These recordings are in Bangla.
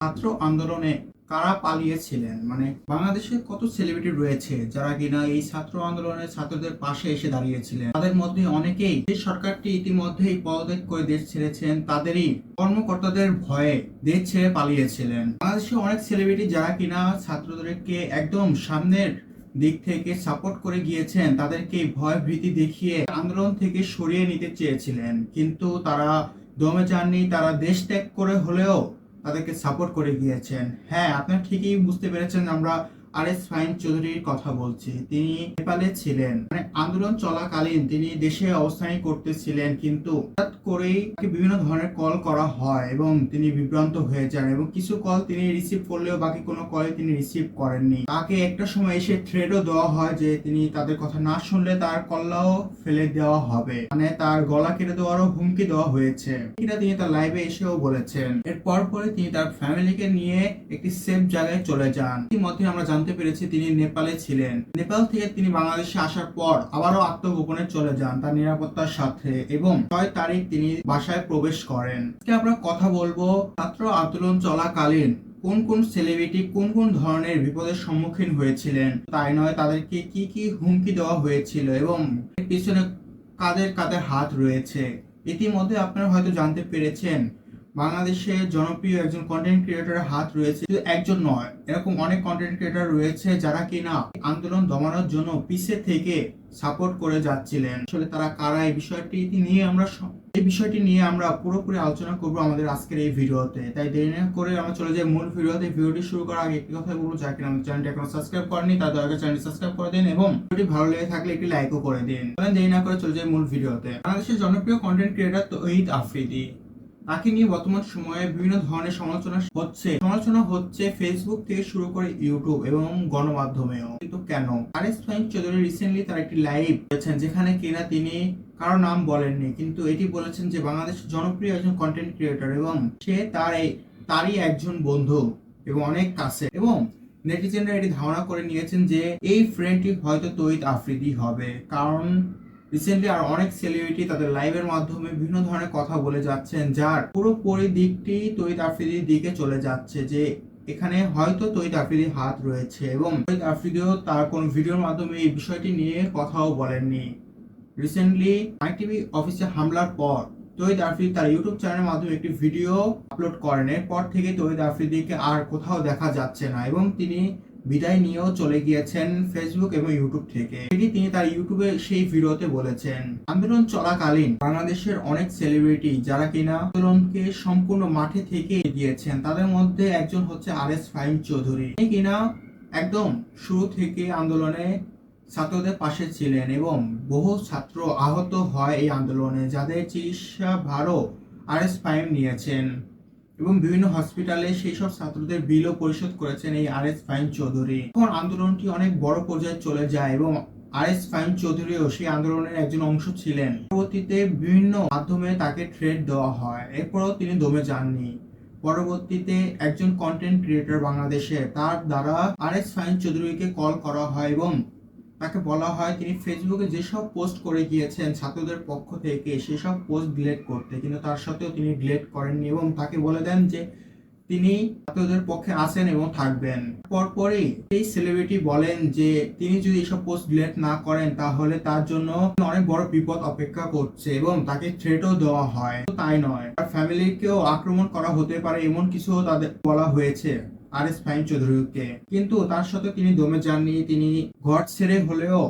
ছাত্র আন্দোলনে কারা পালিয়েছিলেন? মানে বাংলাদেশে কত সেলিব্রিটি রয়েছে যারা কিনা এই ছাত্র আন্দোলনে ছাত্রদের পাশে এসে দাঁড়িয়েছিলেন? তাদের মধ্যে অনেকেই যে সরকারটি ইতিমধ্যেই পদত্যাগ করে দেশ ছেড়েছেন, তাদেরই কর্মকর্তাদের ভয়ে দেশ ছেড়ে পালিয়েছিলেন। বাংলাদেশে অনেক সেলিব্রিটি যারা কিনা ছাত্রদেরকে একদম সামনের দিক থেকে সাপোর্ট করে গিয়েছেন, তাদেরকে ভয় ভীতি দেখিয়ে আন্দোলন থেকে সরিয়ে নিতে চেয়েছিলেন। কিন্তু তারা দমে যাননি, তারা দেশ ত্যাগ করে হলেও তাদেরকে সাপোর্ট করে গিয়েছেন। হ্যাঁ আপনারা ঠিকই বুঝতে পেরেছেন আমরা আর এস চৌধুরীর কথা বলছি। তিনি নেপালে ছিলেন। মানে আন্দোলন চলাকালীন তিনি দেশে করতেছিলেন, কিন্তু হঠাৎ করেই তাকে বিভিন্ন ধরনের কল করা হয় এবং তিনি বিভ্রান্ত হয়ে যান এবং কিছু কল তিনি রিসিভ করলেও বাকি কোনো কলে তিনি রিসিভ করেননি। তাকে একটা সময় এসে থ্রেডও দেওয়া হয় যে তিনি তাদের কথা না শুনলে তার কল্লাও ফেলে দেওয়া হবে। মানে তার গলা কেটে দেওয়ারও হুমকি দেওয়া হয়েছে। এটা তিনি তার লাইভে এসেও বলেছেন। এরপর পরে তিনি তার ফ্যামিলিকে নিয়ে একটি সেফ জায়গায় চলে যান। ইতিমধ্যে আমরা জানতে পেরেছি তিনি নেপালে ছিলেন। নেপাল থেকে তিনি বাংলাদেশে আসার পর আবারও আত্মগোপনে চলে যান তার নিরাপত্তার সাথে এবং ছয় তারিখ তিনি বাসায় প্রবেশ করেন। আমরা কথা বলব ছাত্র আন্দোলন চলাকালীন কোন কোন সেলিব্রিটি কোন কোন ধরনের বিপদের সম্মুখীন হয়েছিলেন, তাই নয়, তাদেরকে কি কি হুমকি দেওয়া হয়েছিল এবং পিছনে কাদের কাদের হাত রয়েছে। ইতিমধ্যে আপনারা হয়তো জানতে পেরেছেন বাংলাদেশে জনপ্রিয় একজন কন্টেন্ট ক্রিয়েটরের হাত রয়েছে, শুধু একজন নয়, এরকম অনেক কন্টেন্ট ক্রিয়েটর রয়েছে যারা কিনা আন্দোলন দমানোর জন্য পিছে থেকে সাপোর্ট করে যাচ্ছিলেন। আসলে তারা কারা? এই বিষয়টি নিয়ে আমরা এই বিষয়টি নিয়ে আমরা পুরোপুরি আলোচনা করব আমাদের আজকের এই ভিডিওতে। তাই দেরি না করে আমরা চলে যাই মূল ভিডিওতে। ভিডিওটি শুরু করার আগে একটি কথা বলব, যারা কিনা আমাদের চ্যানেলটি এখনও সাবস্ক্রাইব করেনি তার দয়া করে চ্যানেলটি সাবস্ক্রাইব করে দিন এবং ভিডিওটি ভালো লেগে থাকলে একটি লাইকও করে দিন। দেরি না করে চলে যাই মূল ভিডিওতে। বাংলাদেশের জনপ্রিয় কন্টেন্ট ক্রিয়েটর তহিদ আফ্রিদি। তাকে নিয়ে বর্তমান সময়ে বিভিন্ন ধরনের সমালোচনা হচ্ছে। সমালোচনা হচ্ছে ফেসবুক থেকে শুরু করে ইউটিউব এবং গণমাধ্যমেও। কিন্তু কেন? R S Fahim Chowdhury recently তার একটি লাইভ করেছেন, যেখানে কিনা তিনি কারও নাম বলেননি, কিন্তু এটি বলেছেন যে বাংলাদেশের জনপ্রিয় একজন কন্টেন্ট ক্রিয়েটর এবং সে তার এই তারই একজন বন্ধু এবং অনেক কাছে। এবং নেটিজেনরা এটি ধারণা করে নিয়েছেন যে এই ফ্রেন্ডটি হয়তো তৈত আফ্রিদি হবে। কারণ রিসেন্টলি আর অনেক সেলিব্রিটি তাদের লাইভের মাধ্যমে বিভিন্ন ধরনের কথা বলে যাচ্ছেন, যার পুরোপুরি দিকটি তৈত আফ্রিদির দিকে চলে যাচ্ছে যে এখানে হয়তো তৈত আফ্রিদির হাত রয়েছে এবং তৈত আফ্রিদিও তার কোন ভিডিওর মাধ্যমে এই বিষয়টি নিয়ে কথাও বলেননি। রিসেন্টলি মাই টিভি অফিসে হামলার পর তৈদ আফ্রিদি তার ইউটিউব চ্যানেলের মাধ্যমে একটি ভিডিও আপলোড করেন। এরপর থেকে তৈদ আফ্রিদিকে আর কোথাও দেখা যাচ্ছে না এবং তিনি বিদায় নিয়েও চলে গিয়েছেন ফেসবুক এবং ইউটিউব থেকে। এটি তিনি তার ইউটিউবে সেই ভিডিওতে বলেছেন, আন্দোলন চলাকালীন বাংলাদেশের অনেক সেলিব্রিটি যারা কিনা আন্দোলনকে সম্পূর্ণ মাঠে থেকে দিয়েছেন তাদের মধ্যে একজন হচ্ছে আর এস ফাইম চৌধুরী। তিনি কিনা একদম শুরু থেকে আন্দোলনে ছাত্রদের পাশে ছিলেন এবং বহু ছাত্র আহত হয় এই আন্দোলনে, যাদের চিকিৎসা ভারও আর এস ফাইম নিয়েছেন। এবং বিভিন্ন হসপিটালে সেই সব ছাত্রদের বিলও পরিশোধ করেছেন এই আর এস ফাইন চৌধুরী। এখন আন্দোলনটি অনেক বড় পর্যায়ে চলে যায় এবং আর এস ফাইন চৌধুরীও সেই আন্দোলনের একজন অংশ ছিলেন। পরবর্তীতে বিভিন্ন মাধ্যমে তাকে ট্রেড দেওয়া হয়। এরপরও তিনি দমে যাননি। পরবর্তীতে একজন কন্টেন্ট ক্রিয়েটর বাংলাদেশে, তার দ্বারা আর এস ফাইন চৌধুরীকে কল করা হয় এবং তাকে বলা হয় তিনি ফেসবুকে যেসব পোস্ট করে গিয়েছেন ছাত্রদের পক্ষ থেকে, সেসব পোস্ট ডিলেট করতে। কিন্তু তার সত্ত্বেও তিনি ডিলেট করেননি এবং তাকে বলে দেন যে তিনি ছাত্রদের পক্ষে আছেন এবং থাকবেন। পরপরই এই সেলিব্রিটি বলেন যে তিনি যদি এসব পোস্ট ডিলেট না করেন, তাহলে তার জন্য অনেক বড় বিপদ অপেক্ষা করছে এবং তাকে থ্রেটও দেওয়া হয়। তাই নয়। তার ফ্যামিলিকেও আক্রমণ করা হতে পারে এমন কিছু তাদের বলা হয়েছে। আর এস ফাইন চৌধুরীকে। কিন্তু তার সাথে তিনি দমে যাননি, তিনি ঘর ছেড়ে হলেও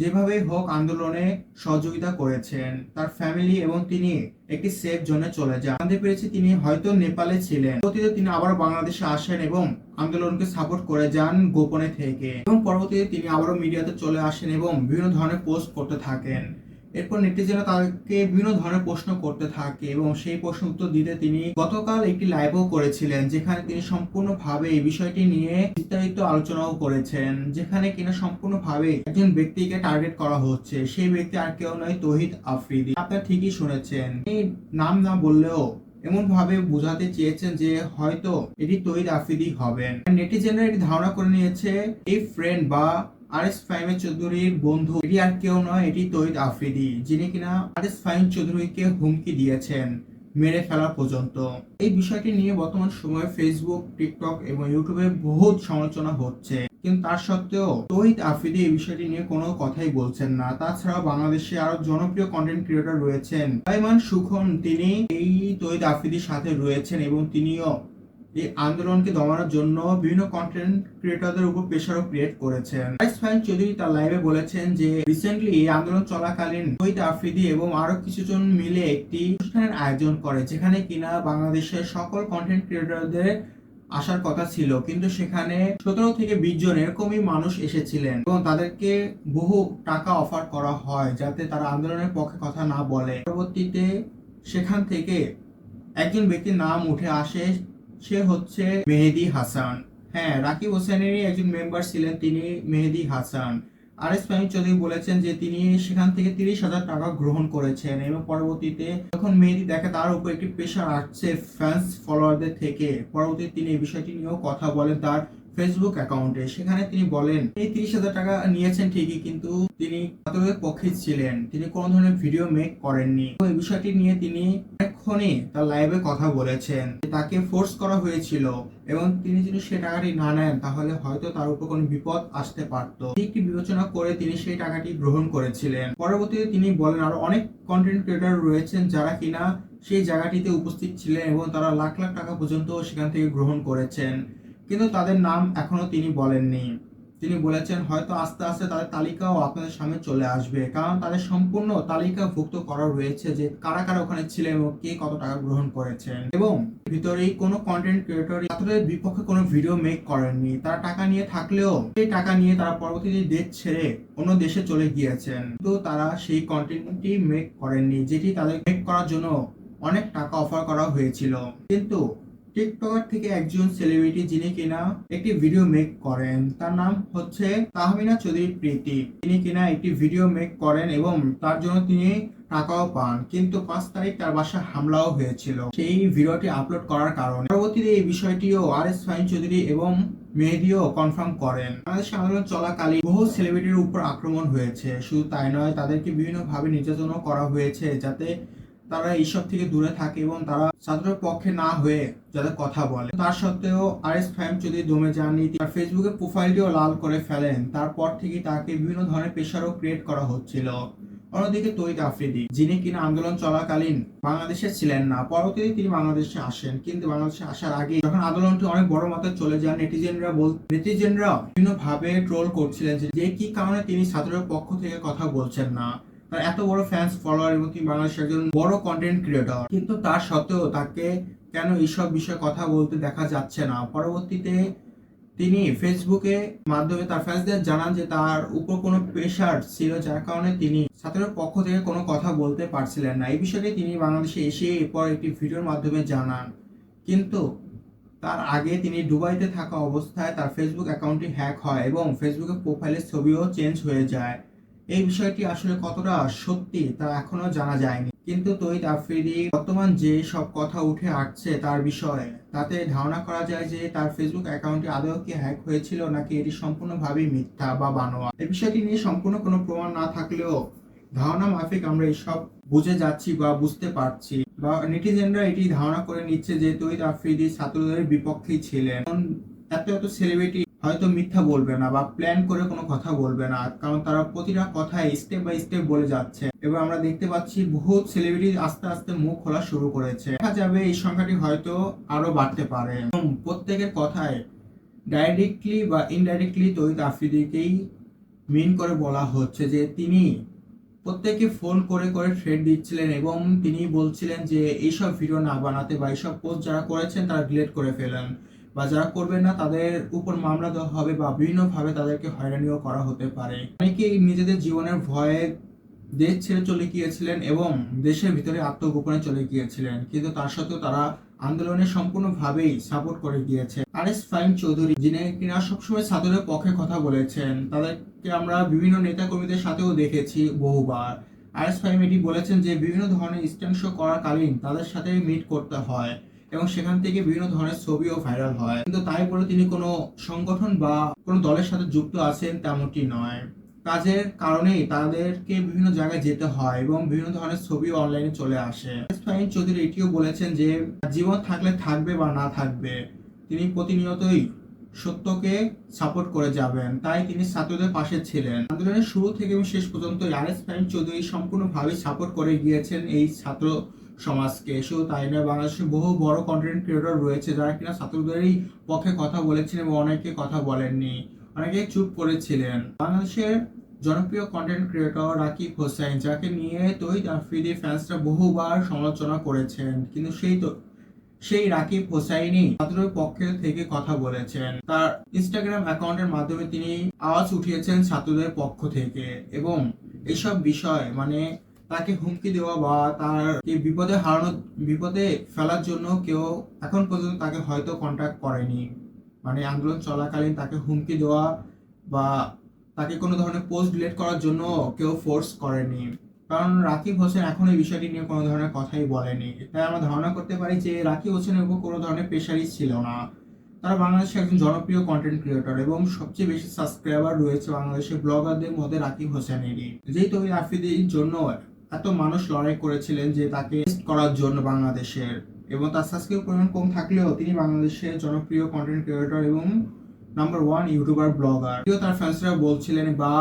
যেভাবে হোক আন্দোলনে সহযোগিতা করেছেন, তার ফ্যামিলি এবং তিনি একটি সেফ জোনে চলে যান। জানতে পেরেছি তিনি হয়তো নেপালে ছিলেন। পরবর্তীতে তিনি আবার বাংলাদেশে আসেন এবং আন্দোলনকে সাপোর্ট করে যান গোপনে থেকে। এবং পরবর্তীতে তিনি আবারও মিডিয়াতে চলে আসেন এবং বিভিন্ন ধরনের পোস্ট করতে থাকেন। এরপর নেটিজেনরা তাকে বিভিন্ন ধরনের প্রশ্ন করতে থাকে এবং সেই প্রশ্ন উত্তর দিতে তিনি গতকাল একটি লাইভও করেছিলেন, যেখানে তিনি সম্পূর্ণভাবে এই বিষয়টি নিয়ে বিস্তারিত আলোচনাও করেছেন, যেখানে কিনা সম্পূর্ণভাবে একজন ব্যক্তিকে টার্গেট করা হচ্ছে। সেই ব্যক্তি আর কেউ নয়, তহিদ আফ্রিদি। আপনারা ঠিকই শুনেছেন। এই নাম না বললেও এমন ভাবে বোঝাতে চেয়েছেন যে হয়তো এটি তৈদ আফ্রিদি হবেন। নেটিজেনরা এটি ধারণা করে নিয়েছে, এই ফ্রেন্ড বা আর এস ফাইমের চৌধুরীর বন্ধু। এটি আর কেউ নয়, এটি তৈদ আফ্রিদি, যিনি কিনা আর এস ফাইম চৌধুরীকে হুমকি দিয়েছেন মেরে ফেলা পর্যন্ত। এই বিষয়টি নিয়ে বর্তমান সময়ে ফেসবুক টিকটক এবং ইউটিউবে বহুত সমালোচনা হচ্ছে। কিন্তু তার সত্ত্বেও তহিদ আফ্রিদি এই বিষয়টি নিয়ে কোনো কথাই বলছেন না। তাছাড়াও বাংলাদেশে আরও জনপ্রিয় কন্টেন্ট ক্রিয়েটর রয়েছেন। সাইমান সুখন তিনি এই তহিদ আফ্রিদির সাথে রয়েছেন এবং তিনিও এই আন্দোলনকে দমানোর জন্য বিভিন্ন কন্টেন্ট ক্রিয়েটরদের উপর প্রেশারও ক্রিয়েট করেছেন। রাইস ফাইন চৌধুরী তার লাইভে বলেছেন যে রিসেন্টলি এই আন্দোলন চলাকালীন তহিদ আফ্রিদি এবং আরও কিছুজন মিলে একটি অনুষ্ঠানের আয়োজন করে, যেখানে কিনা বাংলাদেশের সকল কন্টেন্ট ক্রিয়েটরদের আসার কথা ছিল। কিন্তু সেখানে সতেরো থেকে বিশ জন এরকমই মানুষ এসেছিলেন এবং তাদেরকে বহু টাকা অফার করা হয় যাতে তারা আন্দোলনের পক্ষে কথা না বলে। পরবর্তীতে সেখান থেকে একজন ব্যক্তির নাম উঠে আসে সে হচ্ছে মেহেদি হাসান। হ্যাঁ রাকিব হোসেনেরই একজন মেম্বার ছিলেন তিনি মেহেদি হাসান। আর এস ফাহিম চৌধুরী বলেছেন যে তিনি সেখান থেকে তিরিশ হাজার টাকা গ্রহণ করেছেন এবং পরবর্তীতে যখন মেহেদি দেখে তার উপর একটি প্রেশার আসছে ফ্যান্স ফলোয়ারদের থেকে, পরবর্তীতে তিনি এই বিষয়টি নিয়েও কথা বলেন। তার ফেসবুক অ্যাকাউন্টে সেখানে তিনি বলেন, এই তিরিশ হাজার টাকা নিয়েছেন ঠিকই, কিন্তু তিনি ছাত্রদের পক্ষে ছিলেন। তিনি কোনো ধরনের ভিডিও মেক করেননি। এই বিষয়টি নিয়ে তিনি অনেকক্ষণই তার লাইভে কথা বলেছেন তাকে ফোর্স করা হয়েছিল এবং তিনি যদি সে টাকাটি না নেন, তাহলে হয়তো তার উপর কোনো বিপদ আসতে পারত। একটি বিবেচনা করে তিনি সেই টাকাটি গ্রহণ করেছিলেন। পরবর্তীতে তিনি বলেন, আরও অনেক কন্টেন্ট ক্রিয়েটর রয়েছেন যারা কিনা সেই জায়গাটিতে উপস্থিত ছিলেন এবং তারা লাখ লাখ টাকা পর্যন্ত সেখান থেকে গ্রহণ করেছেন। কিন্তু তাদের নাম এখনও তিনি বলেননি। তিনি বলেছেন, হয়তো আস্তে আস্তে তাদের তালিকাও আপনাদের সামনে চলে আসবে। কারণ তাদের সম্পূর্ণ তালিকাভুক্ত করা রয়েছে যে কারা কারা ওখানে ছিলেন এবং কে কত টাকা গ্রহণ করেছেন। এবং ভিতরেই কোনো কন্টেন্ট ক্রিয়েটর ছাত্রদের বিপক্ষে কোনো ভিডিও মেক করেননি। তারা টাকা নিয়ে থাকলেও, সেই টাকা নিয়ে তারা পরবর্তীতে দেশ ছেড়ে অন্য দেশে চলে গিয়েছেন। কিন্তু তারা সেই কন্টেন্টটি মেক করেননি, যেটি তাদের মেক করার জন্য অনেক টাকা অফার করা হয়েছিল। কিন্তু টিকটকার থেকে একজন সেলিব্রিটি যিনি কিনা একটি ভিডিও মেক করেন, তার নাম হচ্ছে তাহমিনা চৌধুরী প্রীতি। তিনি কিনা একটি ভিডিও মেক করেন এবং তার জন্য তিনি টাকাও পান। কিন্তু পাঁচ তারিখ তার বাসায় হামলাও হয়েছিল। সেই ভিডিওটি আপলোড করার কারণে পরবর্তীতে এই বিষয়টিও আর এস ফাইন চৌধুরী এবং মেহেদিও কনফার্ম করেন। বাংলাদেশে আন্দোলন চলাকালীন বহু সেলিব্রিটির উপর আক্রমণ হয়েছে। শুধু তাই নয়, তাদেরকে বিভিন্নভাবে নির্যাতনও করা হয়েছে যাতে তারা এইসব থেকে দূরে থাকে এবং তারা ছাত্রের পক্ষে না হয়ে যাতে কথা বলে। তার সত্ত্বেও আর এস ফাইম যদি দমে যাননি তার ফেসবুকের প্রোফাইলটিও লাল করে ফেলেন। তারপর থেকে তাকে বিভিন্ন ধরনের প্রেশারও ক্রিয়েট করা হচ্ছিল। অন্যদিকে তৈদ আফ্রিদি, যিনি কিনা আন্দোলন চলাকালীন বাংলাদেশে ছিলেন না, পরবর্তীতে তিনি বাংলাদেশে আসেন। কিন্তু বাংলাদেশে আসার আগে যখন আন্দোলনটি অনেক বড় মাত্রায় চলে যান, নেটিজেনরা বল নেটিজেনরা বিভিন্ন ভাবে ট্রোল করছিলেন যে কি কারণে তিনি ছাত্রের পক্ষ থেকে কথা বলছেন না। তার এত বড় ফ্যান্স ফলোয়ার এবং তিনি বাংলাদেশের একজন বড় কন্টেন্ট ক্রিয়েটর কিন্তু তার সত্ত্বেও তাকে কেন এইসব বিষয়ে কথা বলতে দেখা যাচ্ছে না? পরবর্তীতে তিনি ফেসবুকে মাধ্যমে তার ফ্যান্সদের জানান যে তার উপর কোনো প্রেশার ছিল, যার কারণে তিনি ছাত্রের পক্ষ থেকে কোনো কথা বলতে পারছিলেন না। এই বিষয়টি তিনি বাংলাদেশে এসে এরপর একটি ভিডিওর মাধ্যমে জানান। কিন্তু তার আগে তিনি দুবাইতে থাকা অবস্থায় তার ফেসবুক অ্যাকাউন্টটি হ্যাক হয় এবং ফেসবুকের প্রোফাইলের ছবিও চেঞ্জ হয়ে যায়। এই বিষয়টি আসলে কতটা সত্যি তা এখনও জানা যায়নি। কিন্তু তৈদ আফ্রিদি বর্তমান যে সব কথা উঠে আসছে তার বিষয়ে, তাতে ধারণা করা যায় যে তার ফেসবুক অ্যাকাউন্টটি আদৌ কি হ্যাক হয়েছিল নাকি এটি সম্পূর্ণভাবেই মিথ্যা বা বানোয়া। এই বিষয়টি নিয়ে সম্পূর্ণ কোনো প্রমাণ না থাকলেও ধারণা মাফিক আমরা এইসব বুঝে যাচ্ছি বা বুঝতে পারছি বা নেটিজেনরা এটি ধারণা করে নিচ্ছে যে তৈদ আফ্রিদি ছাত্রদের বিপক্ষেই ছিলেন। এত এত সেলিব্রিটি হয়তো মিথ্যা বলবে না বা প্ল্যান করে কোনো কথা বলবে না, কারণ তারা প্রতিটা কথায় স্টেপ বাই স্টেপ বলে যাচ্ছে। এবং আমরা দেখতে পাচ্ছি বহুত সেলিব্রিটি আস্তে আস্তে মুখ খোলা শুরু করেছে। দেখা যাবে এই সংখ্যাটি হয়তো আরও বাড়তে পারে। এবং প্রত্যেকের কথায় ডাইরেক্টলি বা ইনডাইরেক্টলি তৈরি আফ্রিদিকেই মিন করে বলা হচ্ছে যে তিনি প্রত্যেকে ফোন করে করে থ্রেড দিচ্ছিলেন এবং তিনি বলছিলেন যে এইসব ভিডিও না বানাতে বা এইসব পোস্ট যারা করেছেন তারা ডিলেট করে ফেলেন। বা যারা করবেন না, তাদের উপর মামলা দেওয়া হবে বা বিভিন্নভাবে তাদেরকে হয়রানিও করা হতে পারে। অনেকেই নিজেদের জীবনের ভয়ে দেশ ছেড়ে চলে গিয়েছিলেন এবং দেশের ভিতরে আত্মগোপনে চলে গিয়েছিলেন, কিন্তু তার সত্ত্বেও তারা আন্দোলনে সম্পূর্ণভাবেই সাপোর্ট করে গিয়েছে। আর এস ফাইম চৌধুরী, যিনি কিনা সবসময় ছাত্রদের পক্ষে কথা বলেছেন, তাদেরকে আমরা বিভিন্ন নেতা কর্মীদের সাথেও দেখেছি বহুবার। আর এস ফাইম এটি বলেছেন যে, বিভিন্ন ধরনের স্ট্যান্ড শো করাকালীন তাদের সাথে মিট করতে হয়। এবং সেখান থেকে বিভিন্ন ধরনের ছবিও ভাইরাল হয়। কিন্তু তাই বলে তিনি কোনো সংগঠন বা কোনো দলের সাথে যুক্ত আছেন তেমনটি নয়। কাজের কারণেই তাদেরকে বিভিন্ন জায়গায় যেতে হয় এবং বিভিন্ন ধরনের ছবি অনলাইনে চলে আসে। ফাহিম চৌধুরী এটিও বলেছেন যে, জীবন থাকলে থাকবে বা না থাকবে, তিনি প্রতিনিয়তই সত্যকে সাপোর্ট করে যাবেন, তাই তিনি ছাত্রদের পাশে ছিলেন। আন্দোলনের শুরু থেকে শেষ পর্যন্ত আরএস ফাহিম চৌধুরী সম্পূর্ণভাবে সাপোর্ট করে গিয়েছেন এই ছাত্র সমাজকে। শুধু তাই নয় বাংলাদেশে বহু বড় কন্টেন্ট ক্রিয়েটর রয়েছে যারা কিনা ছাত্রদেরই পক্ষে কথা বলেছেন এবং অনেকে কথা বলেননি। অনেকে চুপ করেছিলেন। বাংলাদেশের জনপ্রিয় কন্টেন্ট ক্রিয়েটর রাকিব হোসেন, যাকে নিয়ে তৈদ আফ্রিদি ফ্যান্সরা বহুবার সমালোচনা করেছেন, কিন্তু সেই তো সেই রাকিব হোসাইনি ছাত্রের পক্ষে থেকে কথা বলেছেন। তার ইনস্টাগ্রাম অ্যাকাউন্টের মাধ্যমে তিনি আওয়াজ উঠিয়েছেন ছাত্রদের পক্ষ থেকে। এবং এসব বিষয় মানে তাকে হুমকি দেওয়া বা তার কে বিপদে হারানো, বিপদে ফেলার জন্য কেউ এখন পর্যন্ত তাকে হয়তো কন্ট্যাক্ট করেনি। মানে আন্দোলন চলাকালীন তাকে হুমকি দেওয়া বা তাকে কোনো ধরনের পোস্ট ডিলেট করার জন্য কেউ ফোর্স করেনি। কারণ রাকিব হোসেন এখন এই বিষয়টি নিয়ে কোনো ধরনের কথাই বলেনি। তাই আমরা ধারণা করতে পারি যে রাকিব হোসেনের উপর কোনো ধরনের প্রেশারই ছিল না। তারা বাংলাদেশে একজন জনপ্রিয় কন্টেন্ট ক্রিয়েটর এবং সবচেয়ে বেশি সাবস্ক্রাইবার রয়েছে বাংলাদেশের ব্লগারদের মধ্যে রাকিব হোসেনেরই। ওই আফ্রিদির জন্য এত মানুষ লড়াই করেছিলেন যে তাকে করার জন্য বাংলাদেশের, এবং তার সাবস্ক্রাইব পরিমাণ কম থাকলেও তিনি বাংলাদেশের জনপ্রিয় কন্টেন্ট ক্রিয়েটর এবং নাম্বার ওয়ান ইউটিউবার ব্লগার যদিও তার ফ্যান্সরা বলছিলেন বা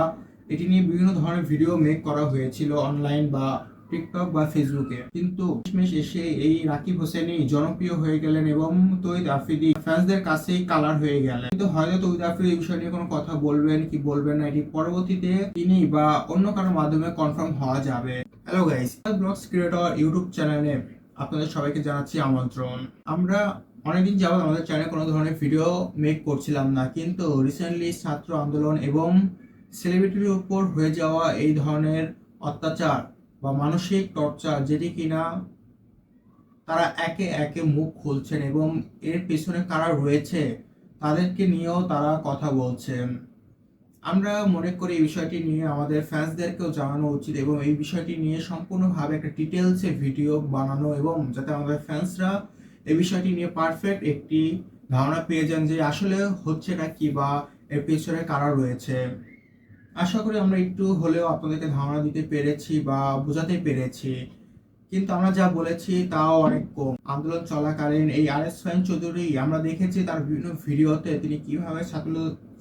এটি নিয়ে বিভিন্ন ধরনের ভিডিও মেক করা হয়েছিল অনলাইন বা টিকটক বা ফেসবুকে কিন্তু শেষমেশ এসে এই রাকিব হোসেনই জনপ্রিয় হয়ে গেলেন এবং তৈদ আফ্রিদি ফ্যান্সদের কাছেই কালার হয়ে গেলেন। কিন্তু হয়তো তৈদ আফ্রিদি এই বিষয় নিয়ে কোনো কথা বলবেন কি বলবেন না, এটি পরবর্তীতে তিনি বা অন্য কারোর মাধ্যমে কনফার্ম হওয়া যাবে। Hello guys vlogs creator YouTube চ্যানেলে আপনাদের সবাইকে জানাচ্ছি আমন্ত্রণ। আমরা অনেকদিন যাবত আমাদের চ্যানেলে কোনো ধরনের ভিডিও মেক করছিলাম না, কিন্তু রিসেন্টলি ছাত্র আন্দোলন এবং সেলিব্রিটির উপর হয়ে যাওয়া এই ধরনের অত্যাচার বা মানসিক টর্চার যেটি কিনা তারা একে একে মুখ খুলছেন এবং এর পেছনে কারা রয়েছে তাদেরকে নিয়েও তারা কথা বলছেন। আমরা মনে করি এই বিষয়টি নিয়ে আমাদের ফ্যান্সদেরকেও জানানো উচিত এবং এই বিষয়টি নিয়ে সম্পূর্ণভাবে একটা ডিটেলসে ভিডিও বানানো এবং যাতে আমাদের ফ্যান্সরা এই বিষয়টি নিয়ে পারফেক্ট একটি ধারণা পেয়ে যান যে আসলে হচ্ছেটা কি বা এর পেছনে কারা রয়েছে। আশা করি আমরা একটু হলেও আপনাদেরকে ধারণা দিতে পেরেছি বা বোঝাতে পেরেছি। কিন্তু আমরা যা বলেছি তাও অনেক কম। আন্দোলন চলাকালীন এই আর এস ফাইন চৌধুরী, আমরা দেখেছি তার বিভিন্ন ভিডিওতে তিনি কীভাবে ছাত্র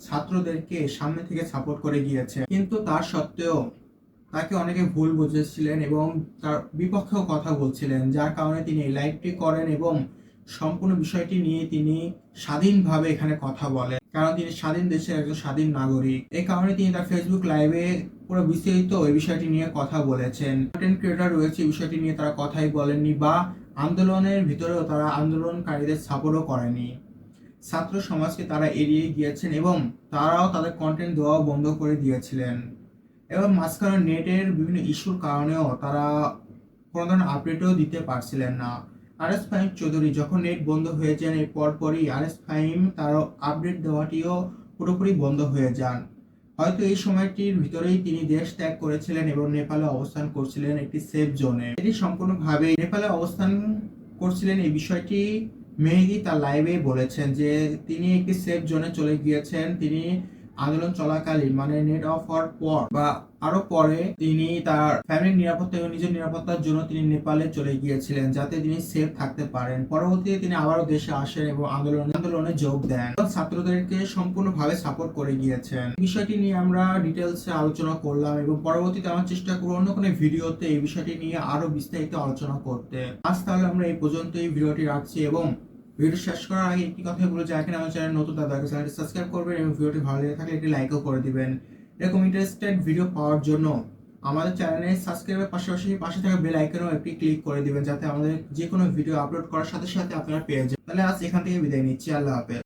ছাত্রদেরকে সামনে থেকে সাপোর্ট করে গিয়েছে। কিন্তু তার সত্ত্বেও তাকে অনেকে ভুল বুঝেছিলেন এবং তার বিপক্ষেও কথা বলছিলেন, যার কারণে তিনি লাইভটি করেন এবং সম্পূর্ণ বিষয়টি নিয়ে তিনি স্বাধীনভাবে এখানে কথা বলেন। কারণ তিনি স্বাধীন দেশের একজন স্বাধীন নাগরিক। এই কারণে তিনি তার ফেসবুক লাইভে পুরো বিস্তারিত এই বিষয়টি নিয়ে কথা বলেছেন। কন্টেন্ট ক্রিয়েটর রয়েছে বিষয়টি নিয়ে তারা কথাই বলেননি বা আন্দোলনের ভিতরেও তারা আন্দোলনকারীদের সাপোর্টও করেনি। ছাত্র সমাজকে তারা এড়িয়ে গিয়েছেন এবং তারাও তাদের কন্টেন্ট দেওয়া বন্ধ করে দিয়েছিলেন। এবং মাঝখানে নেটের বিভিন্ন ইস্যুর কারণেও তারা কোনো ধরনের আপডেটও দিতে পারছিলেন না। আর এস ফাহিম চৌধুরী যখন নেট বন্ধ হয়ে যান, এর পরপরই আর এস ফাহিম তার আপডেট দেওয়াটিও পুরোপুরি বন্ধ হয়ে যান। হয়তো এই সময়টির ভিতরেই তিনি দেশ ত্যাগ করেছিলেন এবং নেপালে অবস্থান করছিলেন একটি সেফ জোনে। এটি সম্পূর্ণভাবে নেপালে অবস্থান করছিলেন এই বিষয়টি মেহেদি তার লাইভে বলেছেন যে তিনি একটি সেফ জোনে চলে গিয়েছেন। তিনি আন্দোলন চলাকালীন মানে নেট অফ হওয়ার পর বা আরও পরে তিনি তার ফ্যামিলির নিরাপত্তা এবং নিজের নিরাপত্তার জন্য তিনি নেপালে চলে গিয়েছিলেন যাতে তিনি সেফ থাকতে পারেন। পরবর্তীতে তিনি আবারও দেশে আসেন এবং আন্দোলন, আন্দোলনে যোগ দেন। ছাত্রদেরকে সম্পূর্ণভাবে সাপোর্ট করে গিয়েছেন। বিষয়টি নিয়ে আমরা ডিটেলসে আলোচনা করলাম এবং পরবর্তীতে আমার চেষ্টা করব অন্য কোনো ভিডিওতে এই বিষয়টি নিয়ে আরও বিস্তারিত আলোচনা করতে। আজ তাহলে আমরা এই পর্যন্তই। ভিডিওটি রাখছি এবং ভিডিও শেষ করার আগে একটি কথা বলে যে এখন আমার চ্যানেল নতুন তাদেরকে চ্যানেলটি সাবস্ক্রাইব করবেন এবং ভিডিওটি ভালো লেগে থাকলে একটি লাইকও করে দিবেন। এরকম ইন্টারেস্টেড ভিডিও পাওয়ার জন্য আমাদের চ্যানেলে সাবস্ক্রাইবের পাশাপাশি পাশে থাকা বেল আইকনও একটি ক্লিক করে দিবেন, যাতে আমাদের যে কোনো ভিডিও আপলোড করার সাথে সাথে আপনারা পেয়ে যান। তাহলে আজ এখান থেকে বিদায় নিচ্ছি, আল্লাহ হাফেজ।